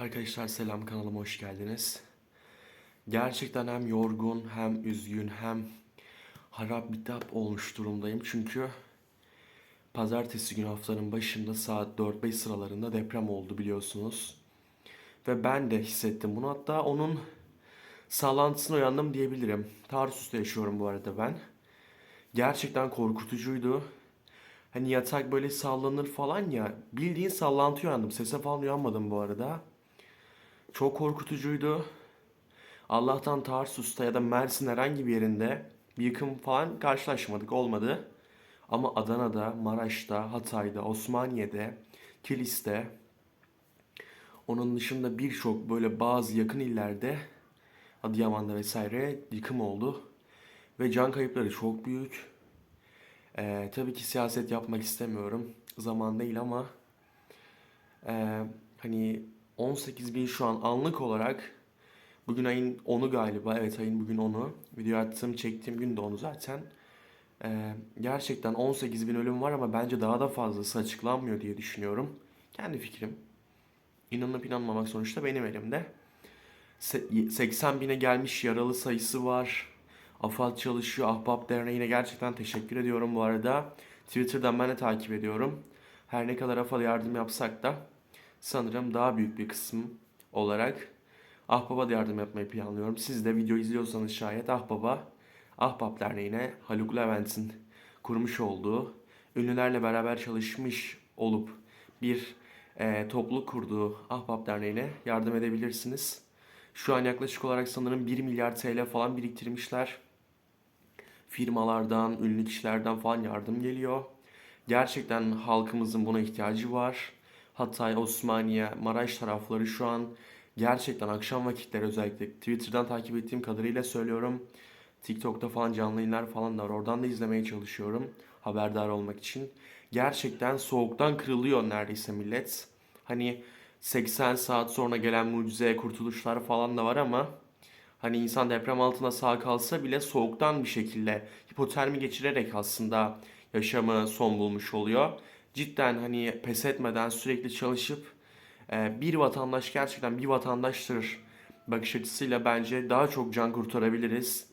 Arkadaşlar selam kanalıma hoş geldiniz. Gerçekten hem yorgun hem üzgün hem harap bitap olmuş durumdayım. Çünkü pazartesi günü haftanın başında saat 4-5 sıralarında deprem oldu biliyorsunuz. Ve ben de hissettim bunu. Hatta onun sallantısına uyandım diyebilirim. Tarsus'ta yaşıyorum bu arada ben. Gerçekten korkutucuydu. Hani yatak böyle sallanır falan ya. Bildiğin sallantı uyandım. Sese falan uyanmadım bu arada. Çok korkutucuydu. Allah'tan Tarsus'ta ya da Mersin herhangi bir yerinde bir yıkım falan karşılaşmadık. Olmadı. Ama Adana'da, Maraş'ta, Hatay'da, Osmaniye'de, Kilis'te onun dışında birçok böyle bazı yakın illerde Adıyaman'da vesaire yıkım oldu. Ve can kayıpları çok büyük. Ee, tabii ki siyaset yapmak istemiyorum. Zaman değil ama ee, hani 18 bin şu an anlık olarak bugün ayın 10'u galiba. Evet ayın bugün 10'u. Video attığım çektiğim gün de 10'u zaten. Ee, gerçekten 18 bin ölüm var ama bence daha da fazlası açıklanmıyor diye düşünüyorum. Kendi fikrim. İnanıp inanmamak sonuçta benim elimde. Se- 80 bine gelmiş yaralı sayısı var. AFAD çalışıyor. Ahbap Derneği'ne gerçekten teşekkür ediyorum bu arada. Twitter'dan ben de takip ediyorum. Her ne kadar AFAD'a yardım yapsak da sanırım daha büyük bir kısım olarak Ahbap'a da yardım yapmayı planlıyorum. Siz de video izliyorsanız şayet Ahbap'a, Ahbap Derneği'ne Haluk Levent'in kurmuş olduğu, ünlülerle beraber çalışmış olup bir e, topluluk kurduğu Ahbap Derneği'ne yardım edebilirsiniz. Şu an yaklaşık olarak sanırım 1 milyar TL falan biriktirmişler. Firmalardan, ünlü kişilerden falan yardım geliyor. Gerçekten halkımızın buna ihtiyacı var. Hatay, Osmaniye, Maraş tarafları şu an gerçekten akşam vakitleri özellikle Twitter'dan takip ettiğim kadarıyla söylüyorum. TikTok'ta falan canlı yayınlar falan da var. Oradan da izlemeye çalışıyorum haberdar olmak için. Gerçekten soğuktan kırılıyor neredeyse millet. Hani 80 saat sonra gelen mucize kurtuluşlar falan da var ama hani insan deprem altında sağ kalsa bile soğuktan bir şekilde hipotermi geçirerek aslında yaşamı son bulmuş oluyor. Cidden hani pes etmeden sürekli çalışıp e, bir vatandaş gerçekten bir vatandaştır bakış açısıyla bence daha çok can kurtarabiliriz.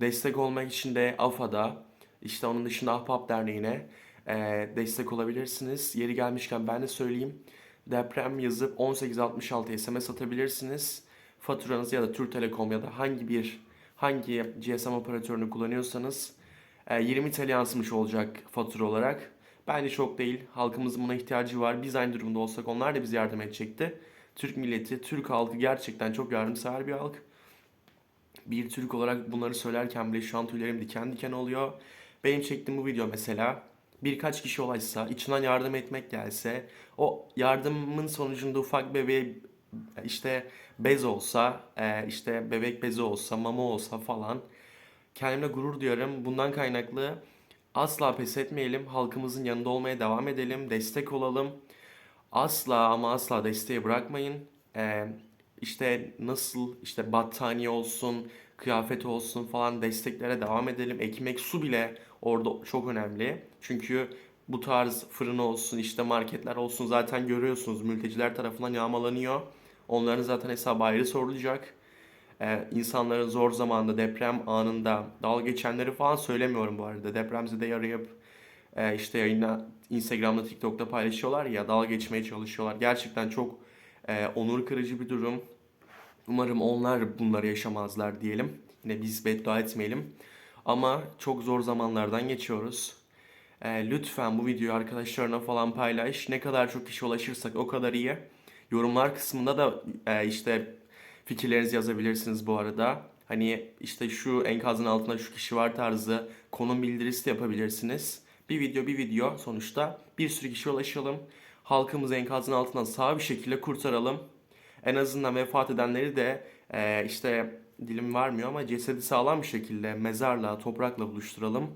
Destek olmak için de AFA'da işte onun dışında Ahbap Derneği'ne e, destek olabilirsiniz. Yeri gelmişken ben de söyleyeyim. Deprem yazıp 1866 SMS atabilirsiniz. Faturanızı ya da Türk Telekom ya da hangi bir hangi GSM operatörünü kullanıyorsanız e, 20 TL yansımış olacak fatura olarak. Bence çok değil. Halkımızın buna ihtiyacı var. Biz aynı durumda olsak onlar da bize yardım edecekti. Türk milleti, Türk halkı gerçekten çok yardımsever bir halk. Bir Türk olarak bunları söylerken bile şu an tüylerim diken diken oluyor. Benim çektiğim bu video mesela birkaç kişi olaysa, içinden yardım etmek gelse, o yardımın sonucunda ufak bebeğe işte bez olsa, e, işte bebek bezi olsa, mama olsa falan kendimle gurur duyarım. Bundan kaynaklı asla pes etmeyelim, halkımızın yanında olmaya devam edelim, destek olalım. Asla ama asla desteği bırakmayın. E, işte nasıl işte battaniye olsun, kıyafet olsun falan desteklere devam edelim. Ekmek, su bile orada çok önemli. Çünkü bu tarz fırın olsun, işte marketler olsun zaten görüyorsunuz mülteciler tarafından yağmalanıyor. Onların zaten hesabı ayrı sorulacak. Ee, insanların zor zamanda, deprem anında dalga geçenleri falan söylemiyorum bu arada. Depremzede yarayıp e, işte yayına Instagram'da, TikTok'ta paylaşıyorlar ya dalga geçmeye çalışıyorlar. Gerçekten çok e, onur kırıcı bir durum. Umarım onlar bunları yaşamazlar diyelim. Yine biz beddua etmeyelim. Ama çok zor zamanlardan geçiyoruz. Ee, lütfen bu videoyu arkadaşlarına falan paylaş. Ne kadar çok kişi ulaşırsak o kadar iyi. Yorumlar kısmında da e, işte fikirlerinizi yazabilirsiniz bu arada. Hani işte şu enkazın altında şu kişi var tarzı konum bildirisi de yapabilirsiniz. Bir video bir video sonuçta bir sürü kişi ulaşalım. Halkımızı enkazın altından sağ bir şekilde kurtaralım. En azından vefat edenleri de e, işte dilim varmıyor ama cesedi sağlam bir şekilde mezarla, toprakla buluşturalım.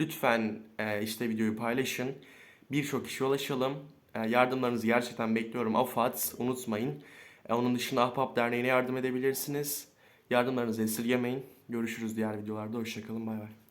Lütfen e, işte videoyu paylaşın. Birçok kişiye ulaşalım. E, yardımlarınızı gerçekten bekliyorum. AFAD unutmayın. E, onun dışında Ahbap Derneği'ne yardım edebilirsiniz. Yardımlarınızı esirgemeyin. Görüşürüz diğer videolarda. Hoşçakalın. Bay bay.